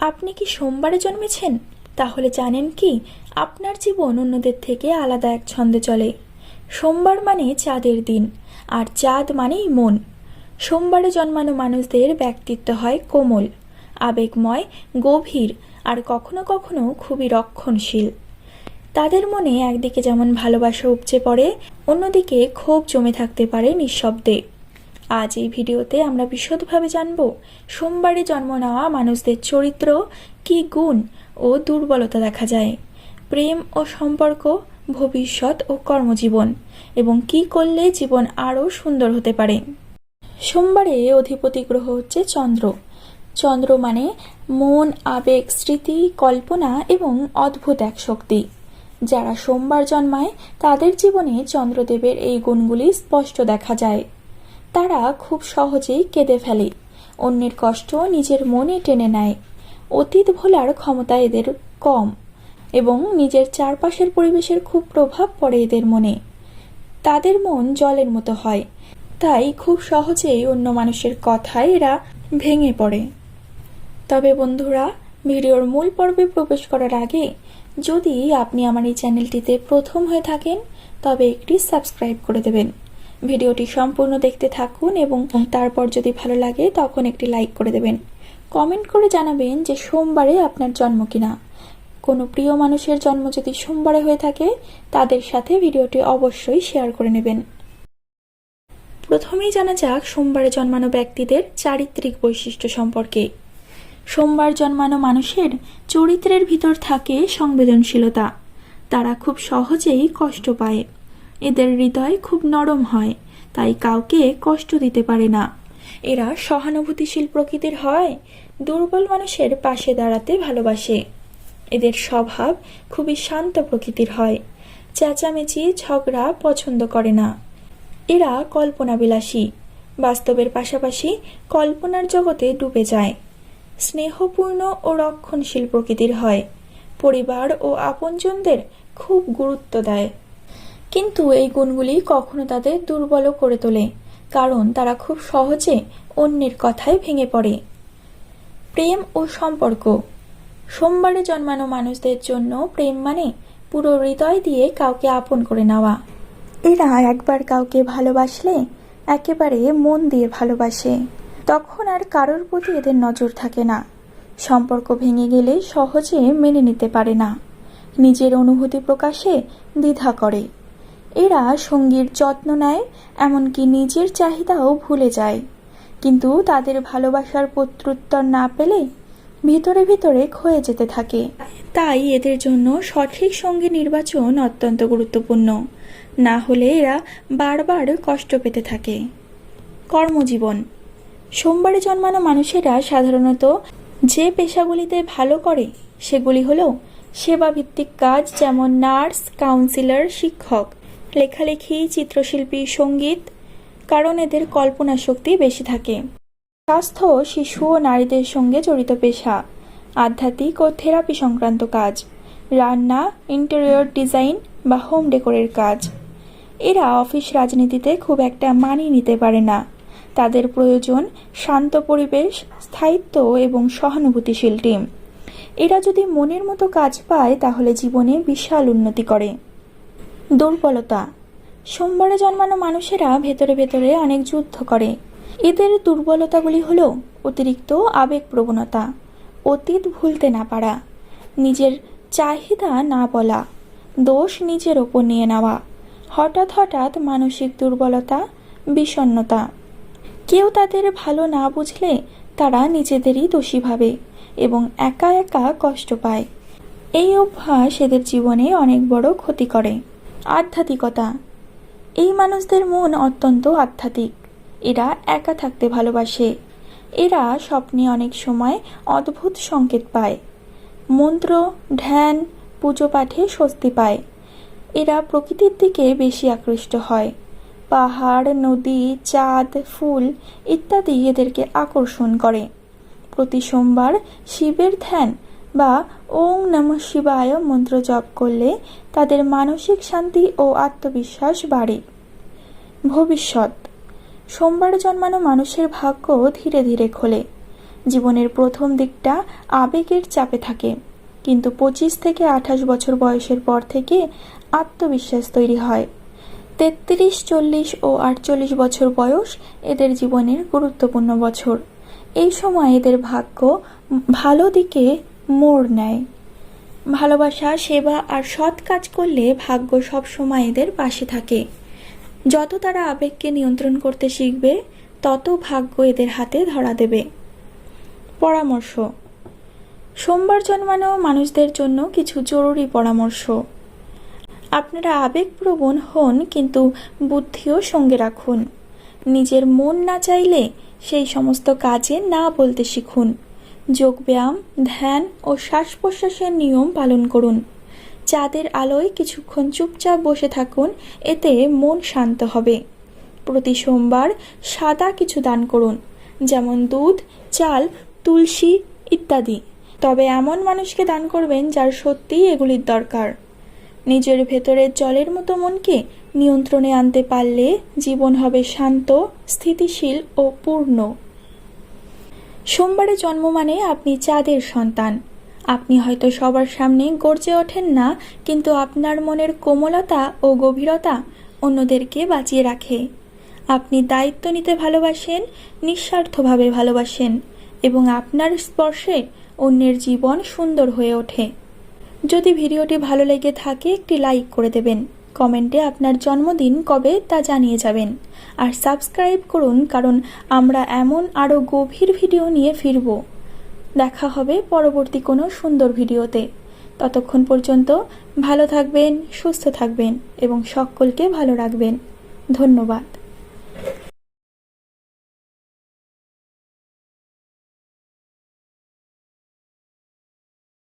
আপনি কি সোমবারে জন্মেছেন? তাহলে জানেন কি, আপনার জীবন অন্যদের থেকে আলাদা এক ছন্দে চলে। সোমবার মানে চাঁদের দিন, আর চাঁদ মানেই মন। সোমবারে জন্মানো মানুষদের ব্যক্তিত্ব হয় কোমল, আবেগময়, গভীর, আর কখনো কখনো খুবই রক্ষণশীল। তাদের মনে একদিকে যেমন ভালোবাসা উপচে পড়ে, অন্যদিকে ক্ষোভ জমে থাকতে পারে নিঃশব্দে। আজ এই ভিডিওতে আমরা বিশদভাবে জানব, সোমবারে জন্ম নেওয়া মানুষদের চরিত্র, কি গুণ ও দুর্বলতা দেখা যায়, প্রেম ও সম্পর্ক, ভবিষ্যৎ ও কর্মজীবন, এবং কি করলে জীবন আরও সুন্দর হতে পারে। সোমবারে অধিপতি গ্রহ হচ্ছে চন্দ্র। চন্দ্র মানে মন, আবেগ, স্মৃতি, কল্পনা এবং অদ্ভুত এক শক্তি। যারা সোমবার জন্মায়, তাদের জীবনে চন্দ্রদেবের এই গুণগুলি স্পষ্ট দেখা যায়। তারা খুব সহজেই কেঁদে ফেলে। অন্যের কষ্ট নিজের মনে টেনে নেয়। অতীত ভোলার ক্ষমতা এদের কম এবং নিজের চারপাশের পরিবেশের খুব প্রভাব পড়ে এদের মনে। তাদের মন জলের মতো হয়, তাই খুব সহজেই অন্য মানুষের কথায় এরা ভেঙে পড়ে। তবে বন্ধুরা, ভিডিওর মূল পর্বে প্রবেশ করার আগে, যদি আপনি আমার এই চ্যানেলটিতে প্রথম হয়ে থাকেন, তবে একটি সাবস্ক্রাইব করে দেবেন। ভিডিওটি সম্পূর্ণ দেখতে থাকুন এবং তারপর যদি ভালো লাগে, তখন একটি লাইক করে দেবেন। কমেন্ট করে জানাবেন যে সোমবারে আপনার জন্ম কিনা। কোনো প্রিয় মানুষের জন্ম যদি সোমবারে হয়ে থাকে, তাদের সাথে ভিডিওটি অবশ্যই শেয়ার করে নেবেন। প্রথমেই জানা যাক সোমবারে জন্মানো ব্যক্তিদের চারিত্রিক বৈশিষ্ট্য সম্পর্কে। সোমবার জন্মানো মানুষের চরিত্রের ভিতর থাকে সংবেদনশীলতা। তারা খুব সহজেই কষ্ট পায়। এদের হৃদয় খুব নরম হয়, তাই কাউকে কষ্ট দিতে পারে না। এরা সহানুভূতিশীল প্রকৃতির হয়, দুর্বল মানুষের পাশে দাঁড়াতে ভালোবাসে। এদের স্বভাব খুবই শান্ত প্রকৃতির হয়, চেঁচামেচি, ঝগড়া পছন্দ করে না। এরা কল্পনাবিলাসী, বাস্তবের পাশাপাশি কল্পনার জগতে ডুবে যায়। স্নেহপূর্ণ ও রক্ষণশীল প্রকৃতির হয়, পরিবার ও আপনজনদের খুব গুরুত্ব দেয়। কিন্তু এই গুণগুলি কখনো তাদের দুর্বল করে তোলে, কারণ তারা খুব সহজে অন্যের কথায় ভেঙে পড়ে। প্রেম ও সম্পর্ক। সোমবারে জন্মানো মানুষদের জন্য প্রেম মানে পুরো হৃদয় দিয়ে কাউকে আপন করে নেওয়া। এরা একবার কাউকে ভালোবাসলে একেবারে মন দিয়ে ভালোবাসে। তখন আর কারোর প্রতি এদের নজর থাকে না। সম্পর্ক ভেঙে গেলে সহজে মেনে নিতে পারে না। নিজের অনুভূতি প্রকাশে দ্বিধা করে। এরা সঙ্গীর যত্ন নেয়, এমনকি নিজের চাহিদাও ভুলে যায়। কিন্তু তাদের ভালোবাসার প্রত্যুত্তর না পেলে ভিতরে ভিতরে ক্ষয়ে যেতে থাকে। তাই এদের জন্য সঠিক সঙ্গী নির্বাচন অত্যন্ত গুরুত্বপূর্ণ। না হলে এরা বারবার কষ্ট পেতে থাকে। কর্মজীবন। সোমবারে জন্মানো মানুষেরা সাধারণত যে পেশাগুলিতে ভালো করে, সেগুলি হলো সেবাভিত্তিক কাজ যেমন নার্স, কাউন্সিলর, শিক্ষক। লেখালেখি, চিত্রশিল্পী, সংগীত, কারণ এদের কল্পনা শক্তি বেশি থাকে। স্বাস্থ্য, শিশু ও নারীদের সঙ্গে জড়িত পেশা, আধ্যাত্মিক ও থেরাপি সংক্রান্ত কাজ, রান্না, ইন্টেরিয়র ডিজাইন বা হোম ডেকোরের কাজ। এরা অফিস রাজনীতিতে খুব একটা মানিয়ে নিতে পারে না। তাদের প্রয়োজন শান্ত পরিবেশ, স্থায়িত্ব এবং সহানুভূতিশীল টিম। এরা যদি মনের মতো কাজ পায়, তাহলে জীবনে বিশাল উন্নতি করে। দুর্বলতা। সোমবারে জন্মানো মানুষেরা ভেতরে ভেতরে অনেক যুদ্ধ করে। এদের দুর্বলতাগুলি হলো অতিরিক্ত আবেগ প্রবণতা অতীত ভুলতে না পারা, নিজের চাহিদা না বলা, দোষ নিজের ওপর নিয়ে নেওয়া, হঠাৎ হঠাৎ মানসিক দুর্বলতা, বিষণ্ণতা। কেউ তাদের ভালো না বুঝলে তারা নিজেদেরই দোষী ভাবে এবং একা একা কষ্ট পায়। এই অভ্যাস এদের জীবনে অনেক বড় ক্ষতি করে। আধ্যাত্মিকতা। এই মানুষদের মন অত্যন্ত আধ্যাত্মিক। এরা একা থাকতে ভালোবাসে। এরা স্বপ্নে অনেক সময় অদ্ভুত সংকেত পায়। মন্ত্র, ধ্যান, পুজো পাঠে স্বস্তি পায়। এরা প্রকৃতির দিকে বেশি আকৃষ্ট হয়। পাহাড়, নদী, চাঁদ, ফুল ইত্যাদি এদেরকে আকর্ষণ করে। প্রতি সোমবার শিবের ধ্যান বা ওং নম শিবায় মন্ত্র জপ করলে তাদের মানসিক শান্তি ও আত্মবিশ্বাস বাড়ে। ভবিষ্যৎ। সোমবার জন্মানো মানুষের ভাগ্য ধীরে ধীরে খোলে। জীবনের প্রথম দিকটা আবেগের চাপে থাকে, কিন্তু পঁচিশ থেকে আঠাশ বছর বয়সের পর থেকে আত্মবিশ্বাস তৈরি হয়। তেত্রিশ, চল্লিশ ও আটচল্লিশ বছর বয়স এদের জীবনের গুরুত্বপূর্ণ বছর। এই সময় এদের ভাগ্য ভালো দিকে মোড় নেয়। ভালোবাসা, সেবা আর সৎ কাজ করলে ভাগ্য সব সময় এদের পাশে থাকে। যত তারা আবেগকে নিয়ন্ত্রণ করতে শিখবে, তত ভাগ্য এদের হাতে ধরা দেবে। পরামর্শ। সোমবার জন্মানো মানুষদের জন্য কিছু জরুরি পরামর্শ। আপনারা আবেগপ্রবণ হন, কিন্তু বুদ্ধিও সঙ্গে রাখুন। নিজের মন না চাইলে সেই সমস্ত কাজে না বলতে শিখুন। যোগব্যায়াম, ধ্যান ও শ্বাস প্রশ্বাসের নিয়ম পালন করুন। চাঁদের আলোয় কিছুক্ষণ চুপচাপ বসে থাকুন, এতে মন শান্ত হবে। প্রতি সোমবার সাদা কিছু দান করুন, যেমন দুধ, চাল, তুলসী ইত্যাদি। তবে এমন মানুষকে দান করবেন যার সত্যিই এগুলির দরকার। নিজের ভেতরের জলের মতো মনকে নিয়ন্ত্রণে আনতে পারলে জীবন হবে শান্ত, স্থিতিশীল ও পূর্ণ। সোমবারে জন্ম মানে আপনি চাঁদের সন্তান। আপনি হয়তো সবার সামনে গর্জে ওঠেন না, কিন্তু আপনার মনের কোমলতা ও গভীরতা অন্যদেরকে বাঁচিয়ে রাখে। আপনি দায়িত্ব নিতে ভালোবাসেন, নিঃস্বার্থভাবে ভালোবাসেন এবং আপনার স্পর্শে অন্যের জীবন সুন্দর হয়ে ওঠে। যদি ভিডিওটি ভালো লেগে থাকে, একটি লাইক করে দেবেন। কমেন্টে আপনার জন্মদিন কবে তা জানিয়ে যাবেন। আর সাবস্ক্রাইব করুন কারণ আমরা এমন আরও গভীর ভিডিও নিয়ে ফিরব। দেখা হবে পরবর্তী কোনো সুন্দর ভিডিওতে। ততক্ষণ পর্যন্ত ভালো থাকবেন, সুস্থ থাকবেন এবং সকলকে ভালো রাখবেন। ধন্যবাদ।